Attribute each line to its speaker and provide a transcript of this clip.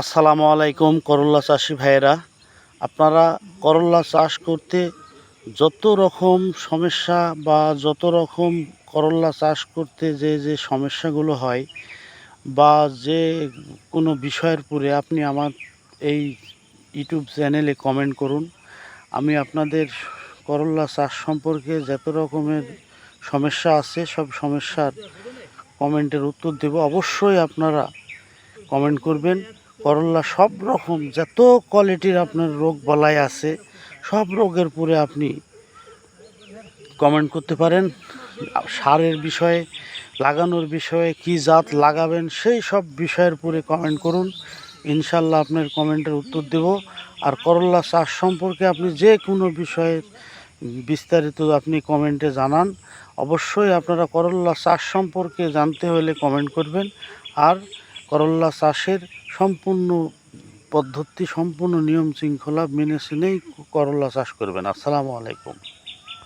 Speaker 1: আসসালামু আলাইকুম করল্লা চাষি ভাইয়েরা। আপনারা করল্লা চাষ করতে যত রকম সমস্যা বা যত রকম করল্লা চাষ করতে যে যে সমস্যাগুলো হয় বা যে কোনো বিষয়ের পরে আপনি আমার এই ইউটিউব চ্যানেলে কমেন্ট করুন। আমি আপনাদের করল্লা চাষ সম্পর্কে যত রকমের সমস্যা আছে, সব সমস্যার কমেন্টের উত্তর দেব। অবশ্যই আপনারা কমেন্ট করবেন। করল্লা সব রকম, যত কোয়ালিটির আপনার রোগ বালাই আছে, সব রোগের পরে আপনি কমেন্ট করতে পারেন। সারের বিষয়ে, লাগানোর বিষয়ে, কি জাত লাগাবেন, সেই সব বিষয়ের পরে কমেন্ট করুন। ইনশাল্লাহ আপনার কমেন্টের উত্তর দেব। আর করল্লা চাষ সম্পর্কে আপনি যে কোনো বিষয়ের বিস্তারিত আপনি কমেন্টে জানান। অবশ্যই আপনারা করল্লা চাষ সম্পর্কে জানতে হলে কমেন্ট করবেন। আর করল্লা চাষের সম্পূর্ণ পদ্ধতি সম্পূর্ণ নিয়ম শৃঙ্খলা মেনে শুনেই করল্লা চাষ করবেন। আসসালামু আলাইকুম।